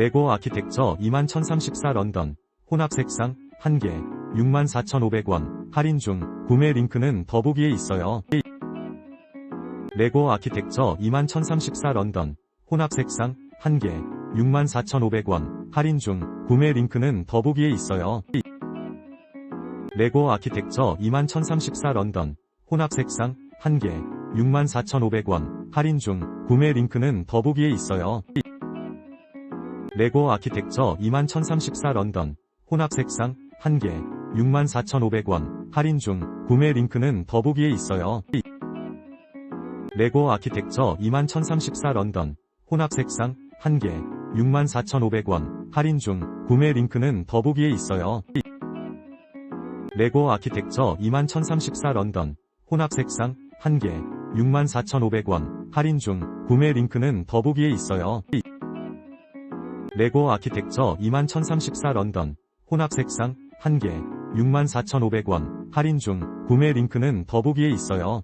레고 아키텍처 21034 런던. 혼합 색상 1개. 64,500원. 할인 중. 구매 링크는 더보기에 있어요. 레고 아키텍처 21034 런던. 혼합 색상 1개. 64,500원. 할인 중. 구매 링크는 더보기에 있어요. 레고 아키텍처 21034 런던. 혼합 색상 1개. 64,500원. 할인 중. 구매 링크는 더보기에 있어요. 레고 아키텍처 21034 런던. 혼합 색상 1개. 64,500원. 할인 중. 구매 링크는 더보기에 있어요. 레고 아키텍처 21034 런던. 혼합 색상 1개. 64,500원. 할인 중. 구매 링크는 더보기에 있어요. 레고 아키텍처 21034 런던. 혼합 색상 1개. 64,500원. 할인 중. 구매 링크는 더보기에 있어요. 레고 아키텍처 21034 런던. 혼합 색상 1개 64,500원. 할인 중. 구매 링크는 더보기에 있어요.